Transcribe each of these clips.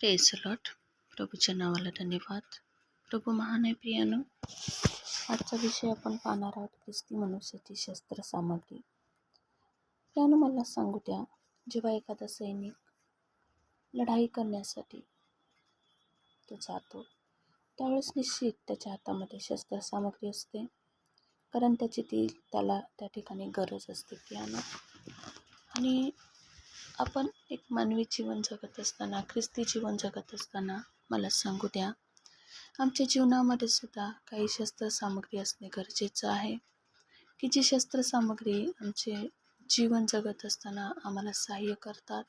Press lot प्रभूच्या नावाला धन्यवाद. प्रभू महान आहे प्रियानो. आजचा विषय आपण पाहणार आहोत ख्रिस्ती मनुष्याची शस्त्र सामग्री प्रियानो मला सांगू द्या जेव्हा एखादा सैनिक लढाई करण्यासाठी तो जातो त्यावेळेस निश्चित त्याच्या हातामध्ये शस्त्र सामग्री असते. कारण त्याची ती त्याला त्या ठिकाणी गरज असते प्रियानो. आणि आपण एक मानवी जीवन जगत असताना ख्रिस्ती जीवन जगत असताना मला सांगू द्या. आमच्या जीवनामध्ये सुद्धा काही शस्त्रसामग्री असणे गरजेचं आहे. की जी शस्त्रसामग्री आमचे जीवन जगत असताना आम्हाला सहाय्य करतात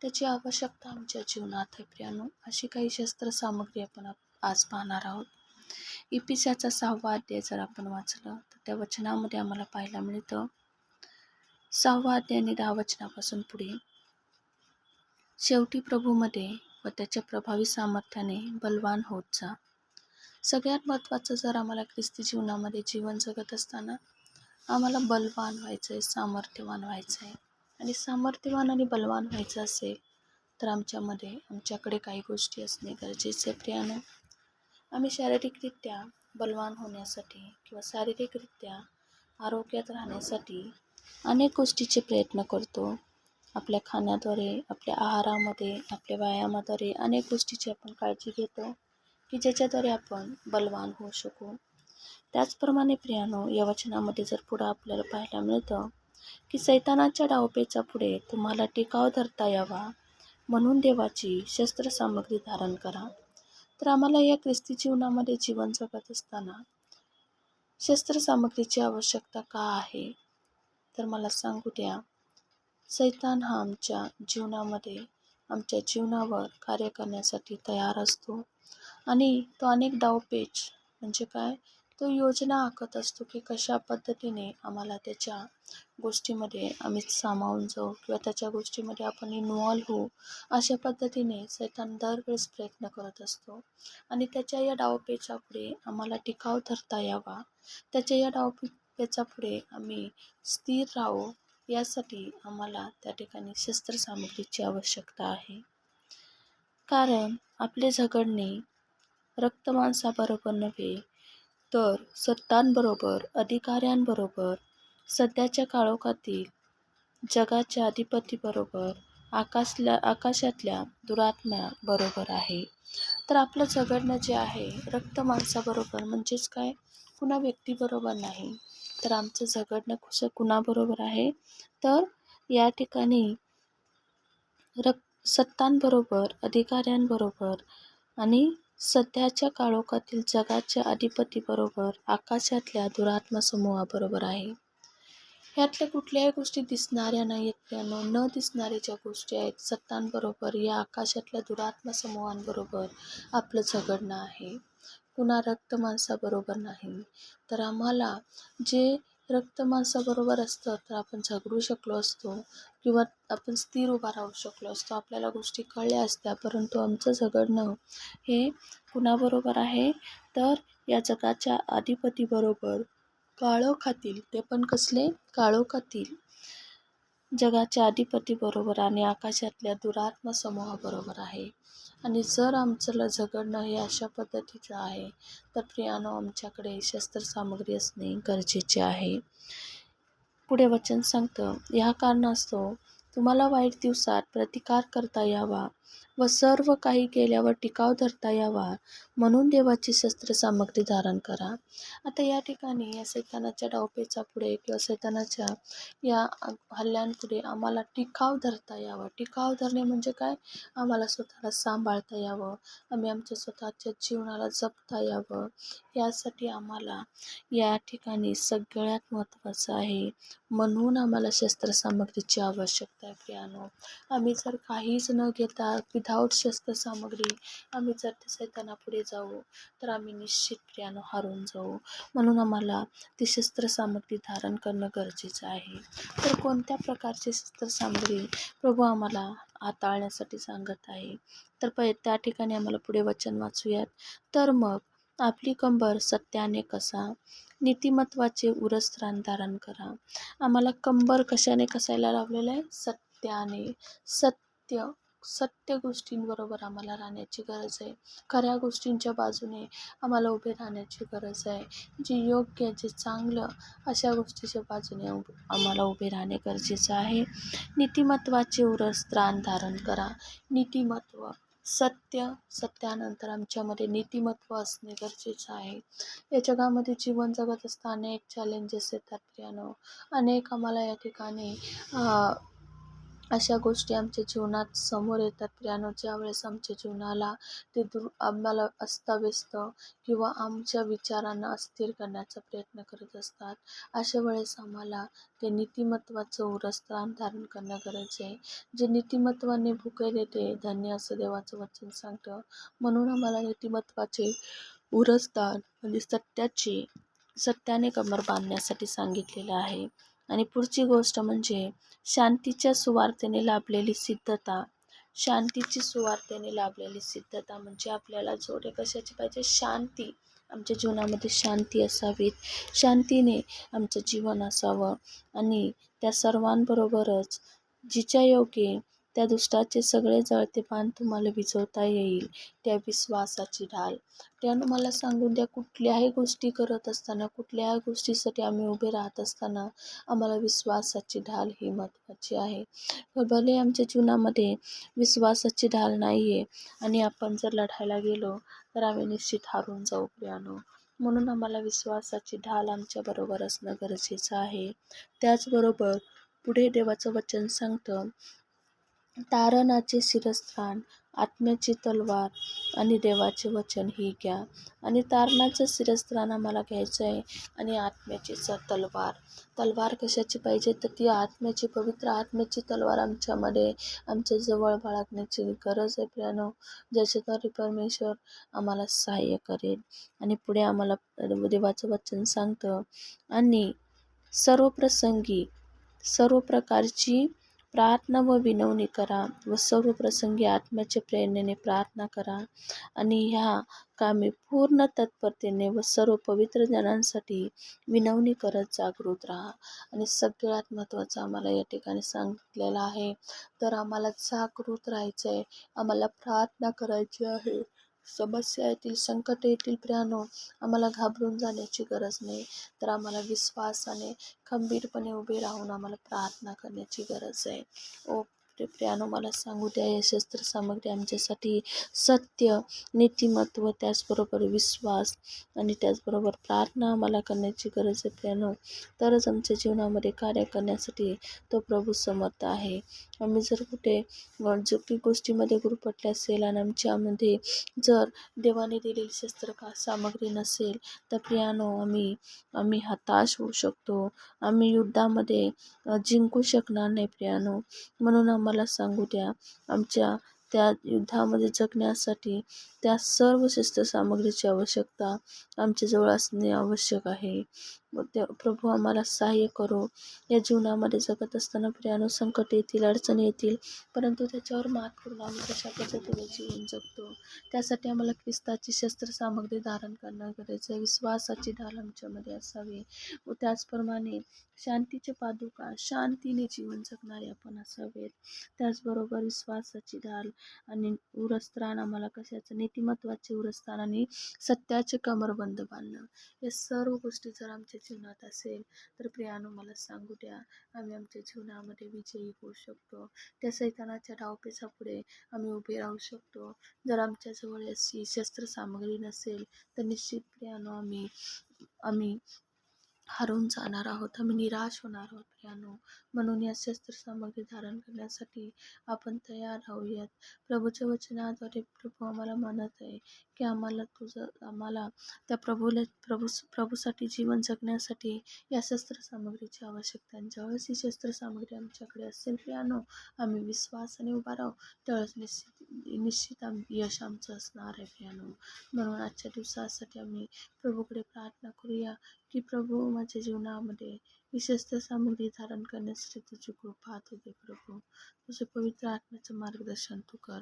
त्याची आवश्यकता आमच्या जीवनात आहे प्रियानो. अशी काही शस्त्रसामग्री आपण आज पाहणार आहोत. इपिसाचा सहावा अध्याय जर आपण वाचलं तर त्या वचनामध्ये आम्हाला पाहायला मिळतं सहावा अध्याय दहा वचनापासून पुढे. शेवटी प्रभूमध्ये व त्याच्या प्रभावी सामर्थ्याने बलवान होत जा. सगळ्यात महत्त्वाचं जर आम्हाला ख्रिस्ती जीवनामध्ये जीवन जगत असताना आम्हाला बलवान व्हायचं आहे सामर्थ्यवान व्हायचं आहे आणि सामर्थ्यवान आणि बलवान व्हायचं असेल तर आमच्यामध्ये आमच्याकडे काही गोष्टी असणे गरजेचे आहे प्रियानं. आम्ही शारीरिकरित्या बलवान होण्यासाठी किंवा शारीरिकरित्या आरोग्यात राहण्यासाठी अनेक गोष्टीचे प्रयत्न करतो. आपल्या खाण्याद्वारे आपल्या आहारामध्ये आपल्या व्यायामाद्वारे अनेक गोष्टीची आपण काळजी घेतो की ज्याच्याद्वारे आपण बलवान होऊ शकू. त्याचप्रमाणे प्रियानो या वचनामध्ये जर पुढं आपल्याला पाहायला मिळतं की सैतानाच्या डावपेचा पुढे तुम्हाला टिकाव धरता यावा म्हणून देवाची शस्त्रसामग्री धारण करा. तर आम्हाला या ख्रिस्ती जीवनामध्ये जीवन जगत असताना शस्त्रसामग्रीची आवश्यकता का आहे? तर मला सांगू द्या. सैतान हा आमच्या जीवनामध्ये आमच्या जीवनावर कार्य करण्यासाठी तयार असतो आणि तो अनेक डावपेच म्हणजे काय? तो योजना आखत असतो की कशा पद्धतीने आम्हाला त्याच्या गोष्टीमध्ये आम्ही सामावून जाऊ किंवा त्याच्या गोष्टीमध्ये आपण इन्व्हॉल्व होऊ अशा पद्धतीने सैतान दरवेळेस प्रयत्न करत असतो. आणि त्याच्या या डावपेचा पुढे आम्हाला टिकाव धरता यावा. त्याच्या या डावपे याचा पुढे आम्ही स्थिर राहू यासाठी आम्हाला त्या ठिकाणी शस्त्रसामग्रीची आवश्यकता आहे. कारण आपले झगडणे रक्तमांसाबरोबर नव्हे तर सत्तांबरोबर अधिकाऱ्यांबरोबर सध्याच्या काळोखातील जगाच्या अधिपतीबरोबर आकाशल्या आकाशातल्या दुरात्म्याबरोबर आहे. तर आपलं झगडणं जे आहे रक्तमांसाबरोबर म्हणजेच काय? कुणा व्यक्तीबरोबर नाही. तर आमचं झगडणं कसं कुणाबरोबर आहे? तर या ठिकाणी रक सत्तांबरोबर अधिकाऱ्यांबरोबर आणि सध्याच्या काळोखातील जगाच्या अधिपतीबरोबर आकाशातल्या दुरात्मा समूहाबरोबर आहे. ह्यातल्या कुठल्याही गोष्टी दिसणाऱ्या नाहीत त्यानं न दिसणाऱ्या ज्या गोष्टी आहेत सत्तांबरोबर या आकाशातल्या दुरात्मा समूहांबरोबर आपलं झगडणं आहे. पुन्हा रक्त माणसाबरोबर नाही. तर आम्हाला जे रक्त माणसाबरोबर असतं तर आपण झगडू शकलो असतो किंवा आपण स्थिर उभा राहू शकलो असतो. आपल्याला गोष्टी कळल्या असत्या परंतु आमचं झगडणं हे कुणाबरोबर आहे? तर या जगाच्या अधिपतीबरोबर. काळोखातील ते पण कसले? काळोखातील. जगाच्या अधिपतीबरोबर आणि आकाशातल्या दुरात्मा समूहाबरोबर आहे. आणि जर आमचं झगडणं हे अशा पद्धतीचं आहे तर प्रियानो आमच्याकडे शस्त्रसामग्री असणे गरजेचे आहे. पुढे वचन सांगतं ह्या कारणास्तव तुम्हाला वाईट दिवसात प्रतिकार करता यावा. व सर्व काही केल्यावर टिकाव धरता यावा म्हणून देवाची शस्त्रसामग्री धारण करा. आता या ठिकाणी या सैतानाच्या डावपेचा पुढे किंवा सैतानाच्या या हल्ल्यांपुढे आम्हाला टिकाव धरता यावं. टिकाव धरणे म्हणजे काय? आम्हाला स्वतःला सांभाळता यावं. आम्ही आमच्या स्वतःच्या जीवनाला जपता यावं. यासाठी आम्हाला या ठिकाणी सगळ्यात महत्त्वाचं आहे म्हणून आम्हाला शस्त्रसामग्रीची आवश्यकता आहे प्रियानो. आम्ही जर काहीच न घेता विदाऊट शस्त्रसामग्री आम्ही जर त्या सैतानापुढे जाऊ तर आम्ही निश्चित प्रियानं हारून जाऊ. म्हणून आम्हाला ती शस्त्रसामग्री धारण करणं गरजेचं आहे. तर कोणत्या प्रकारची शस्त्रसामग्री प्रभू आम्हाला हाताळण्यासाठी सांगत आहे? तर प त्या ठिकाणी आम्हाला पुढे वचन वाचूयात. तर मग आपली कंबर सत्याने कसा? नीतिमत्वाचे उरस्त्राण धारण करा. आम्हाला कंबर कशाने कसायला लावलेलं आहे? सत्याने. सत्य सत्य गोष्टींबरोबर आम्हाला राहण्याची गरज आहे. खऱ्या गोष्टींच्या बाजूने आम्हाला उभे राहण्याची गरज आहे. जे योग्य जे चांगलं अशा गोष्टीच्या बाजूने आम्हाला उभे राहणे गरजेचं आहे. नीतिमत्वाचे उरस त्राण धारण करा. नीतिमत्व सत्य सत्यानंतर आमच्यामध्ये नीतिमत्व असणे गरजेचं आहे. या जगामध्ये जीवन जगत असताना अनेक चॅलेंजेस येतात प्रियानो अनेक आम्हाला या ठिकाणी अशा गोष्टी आमच्या जीवनात समोर येतात. प्रियानो ज्यावेळेस आमच्या जीवनाला ते दूर आम्हाला अस्ताव्यस्त किंवा आमच्या विचारांना अस्थिर करण्याचा प्रयत्न करत असतात अशा वेळेस आम्हाला ते नीतिमत्वाचं उरस्थान धारण करणं गरजेचं आहे. जे नीतिमत्वाने भुकेले ते धन्य असं देवाचं वचन सांगतं. म्हणून आम्हाला नीतिमत्वाचे उरस्थान म्हणजे सत्याची सत्याने कमर बांधण्यासाठी सांगितलेलं आहे. आणि पुढची गोष्ट म्हणजे शांतीच्या सुवार्थेने लाभलेली सिद्धता. शांतीची सुवार्थेने लाभलेली सिद्धता म्हणजे आपल्याला जोडे कशाची पाहिजे? शांती. आमच्या जीवनामध्ये शांती असावीत. शांतीने आमचं जीवन असावं. आणि त्या सर्वांबरोबरच जिच्या योगे त्या दुष्टाचे सगळे जळते पान तुम्हाला विझवता येईल. त्या विश्वासाची ढाल. त्यानं मला सांगून द्या कुठल्याही गोष्टी करत असताना कुठल्याही गोष्टीसाठी आम्ही उभे राहत असताना आम्हाला विश्वासाची ढाल ही महत्त्वाची आहे. भले आमच्या जीवनामध्ये विश्वासाची ढाल नाही आहे आणि आपण जर लढायला गेलो तर आम्ही निश्चित हारून जाऊ प्रियानो म्हणून आम्हाला विश्वासाची ढाल आमच्याबरोबर असणं गरजेचं आहे. त्याचबरोबर पुढे देवाचं वचन सांगतं तारणाचे शिरस्त्राण आत्म्याची तलवार आणि देवाचे वचन ही घ्या. आणि तारणाचं शिरस्त्राण आम्हाला घ्यायचं आहे आणि आत्म्याची तलवार. तलवार कशाची पाहिजे? तर ती आत्म्याची पवित्र आत्म्याची तलवार आमच्यामध्ये आमच्या जवळ बाळगण्याची गरज आहे प्रियानो. ज्याच्याद्वारे परमेश्वर आम्हाला सहाय्य करेल. आणि पुढे आम्हाला देवाचं वचन सांगतं. आणि सर्व प्रसंगी सर्व प्रकारची प्रार्थना व विनवणी करा व सर्व प्रसंगी आत्म्याच्या प्रेरणेने प्रार्थना करा. आणि ह्या कामे पूर्ण तत्परतेने व सर्व पवित्र जनांसाठी विनवणी करत जागृत राहा. आणि सगळ्यात महत्त्वाचं आम्हाला या ठिकाणी सांगितलेलं आहे तर आम्हाला जागृत राहायचं आहे आम्हाला प्रार्थना करायची आहे. समस्या येतील संकट येतील प्रियानो आम्हाला घाबरून जाण्याची गरज नाही. तर आम्हाला विश्वासाने खंबीरपणे उभे राहून आम्हाला प्रार्थना करण्याची गरज आहे. ओ प्रियानो मला सांगू द्या या शस्त्रसामग्री आमच्यासाठी सत्य नीतिमत्व त्याचबरोबर विश्वास आणि त्याचबरोबर प्रार्थना आम्हाला करण्याची गरज आहे प्रियानो तरच आमच्या जीवनामध्ये कार्य करण्यासाठी तो प्रभू समर्थ आहे. आम्ही जर कुठे चुकी गोष्टीमध्ये गुरपटले असेल आणि आमच्यामध्ये जर देवाने दिलेली शस्त्र का सामग्री नसेल तर प्रियानो आम्ही आम्ही हताश होऊ शकतो. आम्ही युद्धामध्ये जिंकू शकणार नाही प्रियानो म्हणून आम्हाला सांगू द्या. आमच्या त्या युद्धामध्ये जगण्यासाठी त्या सर्व शस्त्रसामग्रीची आवश्यकता आमच्याजवळ असणे आवश्यक आहे. प्रभू आम्हाला सहाय्य करो. या जीवनामध्ये जगत असताना प्रियानो संकट येतील अडचणी येतील परंतु त्याच्यावर मात करून आम्ही कशा पद्धतीने जीवन जगतो? त्यासाठी आम्हाला ख्रिस्ताची शस्त्रसामग्री धारण करणं गरजेचं आहे. विश्वासाची ढाल आमच्यामध्ये असावी. व त्याचप्रमाणे शांतीचे पादुका शांतीने जीवन जगणारे आपण असावेत. त्याचबरोबर विश्वासाची ढाल आणि उरस्त्राण आम्हाला कशाचं? नीतिमत्वाचे उरस्त्राण आणि सत्याचे कमरबंद बांधणं. या सर्व गोष्टी जर आमच्या जीवनात असेल तर प्रियानो मला सांगू द्या. आम्ही आमच्या जीवनामध्ये विजयी होऊ शकतो. त्या सैतानाच्या डावपेचापुढे आम्ही उभे राहू शकतो. जर आमच्याजवळ अशी शस्त्रसामग्री नसेल तर निश्चित प्रियानो आम्ही आम्ही हरवून जाणार आहोत. आम्ही निराश होणार आहोत प्रियानो म्हणून या शस्त्रसामग्री धारण करण्यासाठी आपण तयार राहूयात प्रभूच्या वचनाद्वारे प्रभू आम्हाला म्हणत आहे की आम्हाला तुझं आम्हाला त्या प्रभूला प्रभू प्रभूसाठी जीवन जगण्यासाठी या शस्त्रसामग्रीची आवश्यकता आहे. ज्यावेळेस ही शस्त्रसामग्री आमच्याकडे असेल प्रियानो आम्ही विश्वासाने उभा राहू. त्यावेळेस निश्चित निश्चित आम यश आमचं असणार आहे प्रियानो म्हणून आजच्या दिवसासाठी आम्ही प्रभूकडे प्रार्थना करूया की प्रभू माझ्या जीवनामध्ये विशेषतः सामग्री धारण करण्यासाठी तुझी कृपा तू दे प्रभू. तुझे पवित्र आत्म्याचं मार्गदर्शन तू कर.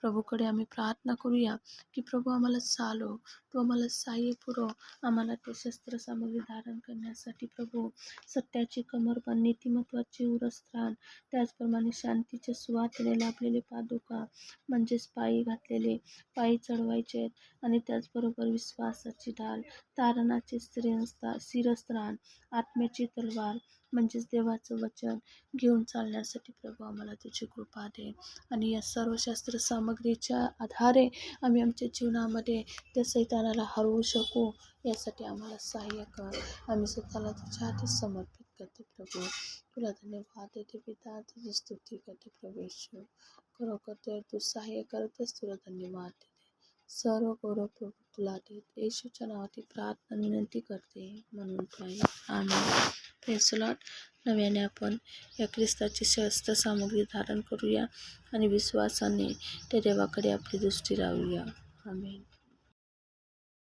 प्रभूकडे आम्ही प्रार्थना करूया की प्रभू आम्हाला चालो. तू आम्हाला सहाय्य पुरव. आम्हाला ते शस्त्रसामग्री धारण करण्यासाठी प्रभू सत्याची कमरबंद नीतिमत्वाची उरस्त्राण त्याचप्रमाणे शांतीचे सुवातेने लाभलेले पादुका म्हणजेच पायी घातलेले पायी चढवायचे आहेत आणि त्याचबरोबर विश्वासाची ढाल तारणाचे स्त्रियस्ता शिरस्त्राण आत्म्याची तलवार म्हणजेच देवाचं वचन घेऊन चालण्यासाठी प्रभू आम्हाला तुझी कृपा दे. आणि या सर्व शास्त्र सामग्रीच्या आधारे आम्ही आमच्या जीवनामध्ये त्या सैतानाला हरवू शकू यासाठी आम्हाला सहाय्य कर. आम्ही स्वतःला तुझ्या हाती समर्पित करते प्रभू. तुला धन्यवाद देते पिता तुझी स्तुती करते प्रवेश खरोखर तर तू सहाय्य करतेस तुला धन्यवाद देते. सर्व गौरव प्रभू तुला देत. येशूच्या नावाची प्रार्थना विनंती करते. म्हणून आम्ही प्रेसलॉट नव्याने आपण या ख्रिस्ताची शस्त्र सामग्री धारण करूया आणि विश्वासाने त्या देवाकडे आपली दृष्टी लावूया. आम्ही